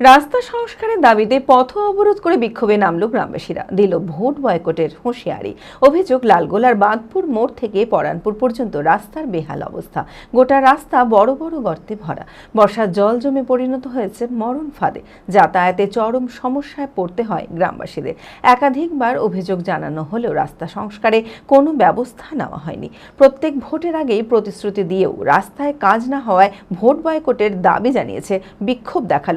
রাস্তা সংস্কারের দাবিতে পথ অবরোধ করে বিক্ষোভে নামল গ্রামবাসীরা। দিল ভোট বয়কটের হুঁশিয়ারি। অভিযোগ, লালগোলার বাঁধপুর মোড় থেকে পরানপুর পর্যন্ত রাস্তার বেহাল অবস্থা। গোটা রাস্তা বড় বড় গর্তে ভরা। বর্ষার জল জমে পরিণত হয়েছে মরণ ফাঁদে। যাতায়াতে চরম সমস্যায় পড়তে হয় গ্রামবাসীদের। একাধিকবার অভিযোগ জানানো হলেও রাস্তা সংস্কারে কোনো ব্যবস্থা নেওয়া হয়নি। প্রত্যেক ভোটের আগেই প্রতিশ্রুতি দিয়েও রাস্তায় কাজ না হওয়ায় ভোট বয়কটের দাবি জানিয়েছে বিক্ষোভ দেখাল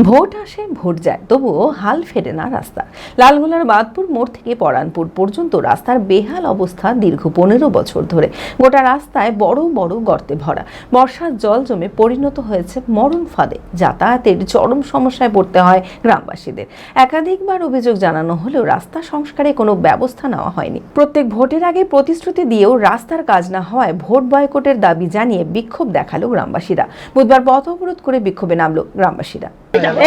ভোট আসে, ভোট যায়, তবুও হাল ফেরে না রাস্তা। লালগোলার বাদপুর মোড় থেকে পরানপুর পর্যন্ত রাস্তার বেহাল অবস্থা দীর্ঘ পনেরো বছর ধরে। গোটা রাস্তায় বড় বড় গর্তে ভরা। বর্ষার জল জমে পরিণত হয়েছে মরণ ফাঁদে। যাতায়াতের চরম সমস্যায় পড়তে হয় গ্রামবাসীদের। একাধিকবার অভিযোগ জানানো হলেও রাস্তা সংস্কারে কোনো ব্যবস্থা নেওয়া হয়নি। প্রত্যেক ভোটের আগে প্রতিশ্রুতি দিয়েও রাস্তার কাজ না হওয়ায় ভোট বয়কটের দাবি জানিয়ে বিক্ষোভ দেখাল গ্রামবাসীরা। বুধবার পথ অবরোধ করে বিক্ষোভে নামলো গ্রামবাসীরা।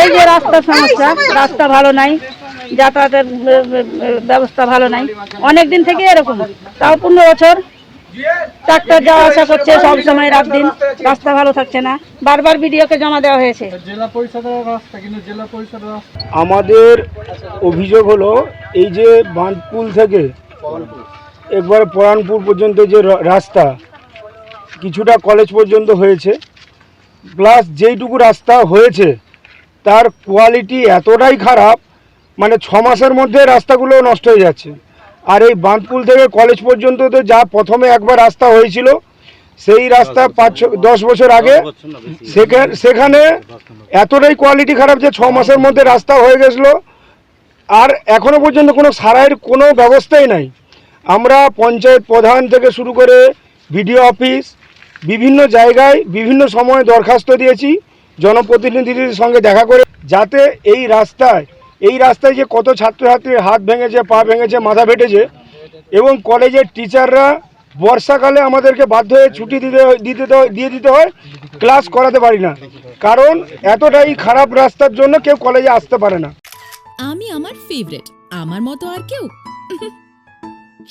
এই যে রাস্তার সমস্যা রাস্তা ভালো নাই যাতায়াতের ব্যবস্থা ভালো নাই। অনেক দিন থেকে এরকম। তাও পনেরো বছর। ট্রাক্টর যাওয়া আসা করছে সব সময় রাত দিন। রাস্তা ভালো থাকছে না। বারবার বিডিওকে জমা দেওয়া হয়েছে। জেলা পরিষদের রাস্তা কিন্তু জেলা পরিষদের রাস্তা আমাদের অভিযোগ হলো এই যে বাঁধপুল থেকে একবার পরানপুর পর্যন্ত যে রাস্তা কিছুটা কলেজ পর্যন্ত হয়েছে। প্লাস যেইটুকু রাস্তা হয়েছে তার কোয়ালিটি এতটাই খারাপ মানে ছ মাসের মধ্যে রাস্তাগুলো নষ্ট হয়ে যাচ্ছে। আর এই বাঁধপুল থেকে কলেজ পর্যন্ত তো যা প্রথমে একবার রাস্তা হয়েছিল সেই রাস্তা পাঁচ ছ- দশ বছর আগে সেখানে সেখানে এতটাই কোয়ালিটি খারাপ যে ছ মাসের মধ্যে রাস্তা হয়ে গেছিল। আর এখনও পর্যন্ত কোনো সারাইয়ের কোনো ব্যবস্থাই নাই। আমরা পঞ্চায়েত প্রধান থেকে শুরু করে বিডিও অফিস বিভিন্ন জায়গায় বিভিন্ন সময় দরখাস্ত দিয়েছি। জনপ্রতিনিধিদের সঙ্গে দেখা করে যাতে এই রাস্তায় এই রাস্তায় যে কত ছাত্রছাত্রীর হাত ভেঙেছে পা ভেঙেছে মাথা ফেটেছে এবং কলেজের টিচাররা বর্ষাকালে আমাদেরকে বাধ্য হয়ে ছুটি দিতে দিতে দিয়ে দিতে হয় ক্লাস করাতে পারি না। কারণ এতটাই খারাপ রাস্তার জন্য কেউ কলেজে আসতে পারে না। আমি আমার ফেভারিট আমার মতো আর কেউ।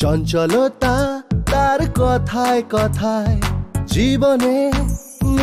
চঞ্চলতা তার কথায় কথায় জীবনে